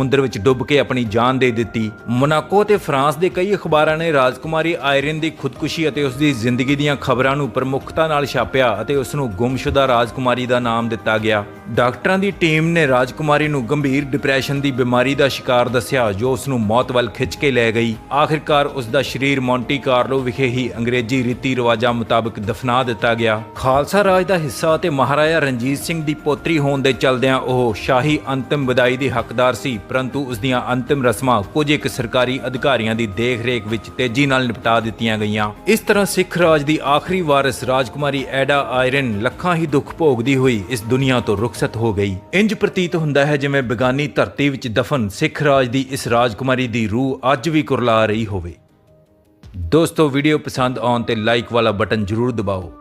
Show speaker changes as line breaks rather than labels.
ਸਮੁੰਦਰ ਵਿੱਚ ਡੁੱਬ ਕੇ ਆਪਣੀ ਜਾਨ ਦੇ ਦਿੱਤੀ। ਮੋਨਾਕੋ ਤੇ ਫਰਾਂਸ ਦੇ ਕਈ ਅਖਬਾਰਾਂ ਨੇ ਰਾਜਕੁਮਾਰੀ ਆਇਰਨ ਦੀ ਖੁਦਕੁਸ਼ੀ ਅਤੇ ਉਸ ਦੀ ਜ਼ਿੰਦਗੀ ਦੀਆਂ ਖਬਰਾਂ ਨੂੰ ਪ੍ਰਮੁੱਖਤਾ ਨਾਲ ਛਾਪਿਆ ਅਤੇ ਉਸ ਨੂੰ ਗੁੰਮਸ਼ੁਦਾ ਰਾਜਕੁਮਾਰੀ ਦਾ ਨਾਮ ਦਿੱਤਾ ਗਿਆ। ਡਾਕਟਰਾਂ ਦੀ ਟੀਮ ਨੇ ਰਾਜਕੁਮਾਰੀ ਨੂੰ ਗੰਭੀਰ ਡਿਪਰੈਸ਼ਨ ਦੀ ਬਿਮਾਰੀ ਦਾ ਸ਼ਿਕਾਰ ਦੱਸਿਆ, ਜੋ ਉਸ ਨੂੰ ਮੌਤ ਵੱਲ ਖਿੱਚ ਕੇ ਲੈ ਗਈ। ਆਖਿਰਕਾਰ ਉਸ ਦਾ ਸਰੀਰ ਮੌਂਟੀ ਕਾਰਲੋ ਵਿਖੇ ਹੀ ਅੰਗਰੇਜ਼ੀ ਰੀਤੀ ਰਿਵਾਜਾਂ ਮੁਤਾਬਕ ਦਫਨਾ ਦਿੱਤਾ ਗਿਆ। ਖਾਲਸਾ ਰਾਜ ਦਾ ਹਿੱਸਾ ਅਤੇ ਮਹਾਰਾਜਾ ਰਣਜੀਤ ਸਿੰਘ ਦੀ ਪੋਤਰੀ ਹੋਣ ਦੇ ਚਲਦਿਆਂ ਉਹ ਸ਼ਾਹੀ ਅੰਤਿਮ ਵਿਦਾਈ ਦੀ ਹੱਕਦਾਰ ਸੀ, ਪਰੰਤੂ ਉਸ ਦੀਆਂ ਅੰਤਿਮ ਰਸਮਾਂ ਕੁਝ ਇੱਕ ਸਰਕਾਰੀ ਅਧਿਕਾਰੀਆਂ ਦੀ ਦੇਖ-ਰੇਖ ਵਿੱਚ ਤੇਜ਼ੀ ਨਾਲ ਨਿਪਟਾ ਦਿੱਤੀਆਂ ਗਈਆਂ। ਇਸ ਤਰ੍ਹਾਂ ਸਿੱਖ ਰਾਜ ਦੀ ਆਖਰੀ ਵਾਰਿਸ ਰਾਜਕੁਮਾਰੀ ਐਡਾ ਆਇਰਨ ਲੱਖਾਂ ਹੀ ਦੁੱਖ ਭੋਗਦੀ ਹੋਈ ਇਸ ਦੁਨੀਆ ਤੋਂ ਰੁਖਸਤ ਹੋ ਗਈ। ਇੰਜ ਪ੍ਰਤੀਤ ਹੁੰਦਾ ਹੈ ਜਿਵੇਂ ਬੇਗਾਨੀ ਧਰਤੀ ਵਿੱਚ ਦਫਨ ਸਿੱਖ ਰਾਜ ਦੀ ਇਸ ਰਾਜਕੁਮਾਰੀ ਦੀ ਰੂਹ ਅੱਜ ਵੀ ਕੁਰਲਾ ਰਹੀ ਹੋਵੇ। ਦੋਸਤੋ, ਵੀਡੀਓ ਪਸੰਦ ਆਉਣ ਤੇ ਲਾਈਕ ਵਾਲਾ ਬਟਨ ਜ਼ਰੂਰ ਦਬਾਓ।